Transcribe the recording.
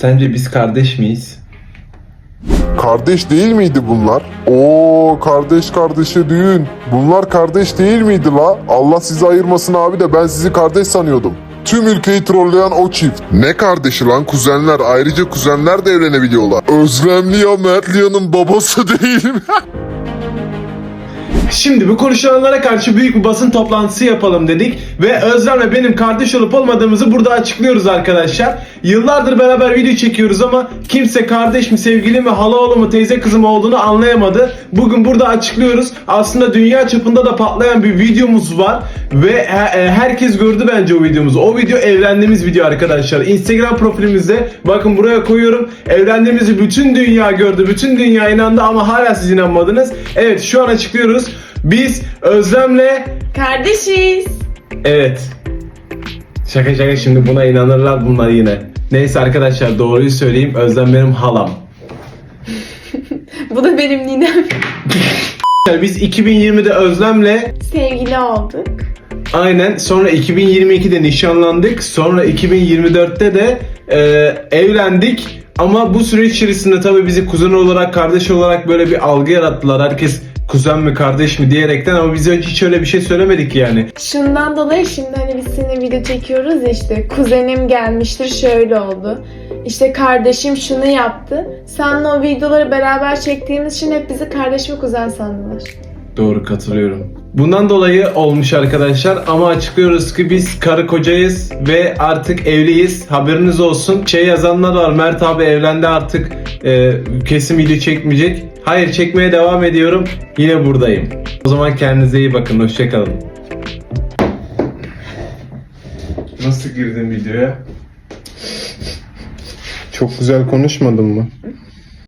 Sence biz kardeş miyiz? Kardeş değil miydi bunlar? Oo kardeş kardeşe düğün. Bunlar kardeş değil miydi la? Allah sizi ayırmasın abi de ben sizi kardeş sanıyordum. Tüm ülkeyi trolleyen o çift. Ne kardeşi lan kuzenler? Ayrıca kuzenler de evlenebiliyorlar. Özlemli ya Mert Lia'nın babası değil mi? Şimdi bu konuşulanlara karşı büyük bir basın toplantısı yapalım dedik ve Özlem'le benim kardeş olup olmadığımızı burada açıklıyoruz arkadaşlar. Yıllardır beraber video çekiyoruz ama kimse kardeş mi, sevgili mi, hala oğlu mu, teyze kızı mı olduğunu anlayamadı. Bugün burada açıklıyoruz. Aslında dünya çapında da patlayan bir videomuz var ve e, herkes gördü bence o videomuzu. O video evlendiğimiz video arkadaşlar. Instagram profilimizde bakın buraya koyuyorum. Evlendiğimizi bütün dünya gördü, bütün dünya inandı ama hala siz inanmadınız. Evet şu an açıklıyoruz. Biz Özlem'le Kardeşiz. Evet. Şaka şaka şimdi buna inanırlar bunlar yine. Neyse arkadaşlar doğruyu söyleyeyim. Özlem benim halam. Bu da benim ninem. Biz 2020'de Özlem'le Sevgili olduk. aynen sonra 2022'de nişanlandık. Sonra 2024'te de e, evlendik. Ama bu süreç içerisinde tabii bizi kuzen olarak, kardeş olarak böyle bir algı yarattılar. Herkes kuzen mi, kardeş mi diyerekten ama biz önce hiç öyle bir şey söylemedik yani. Şundan dolayı şimdi hani biz seninle video çekiyoruz ya işte kuzenim gelmiştir şöyle oldu. İşte kardeşim şunu yaptı. Seninle o videoları beraber çektiğimiz için hep bizi kardeş ve kuzen sandılar. Doğru katılıyorum. Bundan dolayı olmuş arkadaşlar ama açıklıyoruz ki biz karı kocayız ve artık evliyiz. Haberiniz olsun. Şey yazanlar var Mert abi evlendi artık e, kesin video çekmeyecek. Hayır çekmeye devam ediyorum. Yine buradayım. O zaman kendinize iyi bakın. Hoşçakalın. Nasıl girdin videoya? Çok güzel konuşmadın mı?